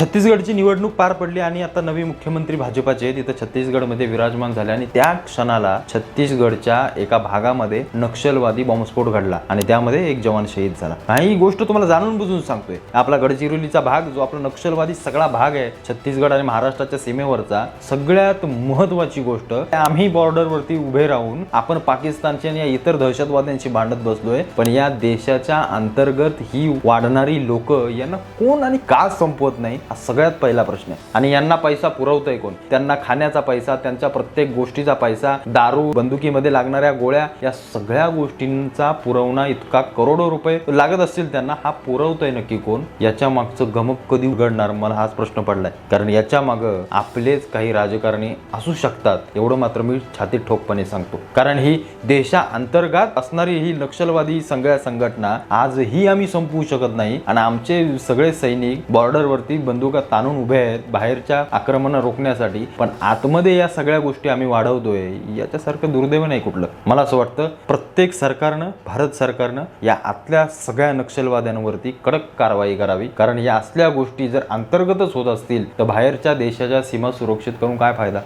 छत्तीसगडची निवडणूक पार पडली आणि आता नवी मुख्यमंत्री भाजपाचे तिथं छत्तीसगडमध्ये विराजमान झाले आणि त्या क्षणाला छत्तीसगडच्या एका भागामध्ये नक्षलवादी बॉम्बस्फोट घडला आणि त्यामध्ये एक जवान शहीद झाला. आणि ही गोष्ट तुम्हाला जाणून बुजून सांगतोय. आपला गडचिरोलीचा भाग जो आपला नक्षलवादी सगळा भाग आहे छत्तीसगड आणि महाराष्ट्राच्या सीमेवरचा सगळ्यात महत्वाची गोष्ट आम्ही बॉर्डरवरती उभे राहून आपण पाकिस्तानची आणि या इतर दहशतवाद्यांशी भांडत बसलोय पण या देशाच्या अंतर्गत ही वाढणारी लोक यांना कोण आणि का संपवत नाही? हा सगळ्यात पहिला प्रश्न आहे. आणि यांना पैसा पुरवतोय कोण? त्यांना खाण्याचा पैसा त्यांच्या प्रत्येक गोष्टीचा पैसा दारू बंदुकीमध्ये लागणाऱ्या गोळ्या या सगळ्या गोष्टींचा पुरवणा इतका करोडो रुपये लागत असतील त्यांना हा पुरवतोय नक्की कोण? याच्या मागचं गमक कधी उघडणार? मला हाच प्रश्न पडलाय. कारण याच्या मागं आपलेच काही राजकारणी असू शकतात एवढं मात्र मी छातीत ठोकपणे सांगतो. कारण ही देशा अंतर्गत असणारी ही नक्षलवादी सगळ्या संघटना आजही आम्ही संपवू शकत नाही. आणि आमचे सगळे सैनिक बॉर्डरवरती बंदुका ताणून उभे आहेत बाहेरच्या आक्रमण रोखण्यासाठी. पण आतमध्ये या सगळ्या गोष्टी आम्ही वाढवतोय याच्यासारखं दुर्दैव नाही कुठलं. मला असं वाटतं प्रत्येक सरकारनं भारत सरकारनं या आतल्या सगळ्या नक्षलवाद्यांवरती कडक कारवाई करावी. कारण या असल्या गोष्टी जर अंतर्गतच होत असतील तर बाहेरच्या देशाच्या सीमा सुरक्षित करून काय फायदा?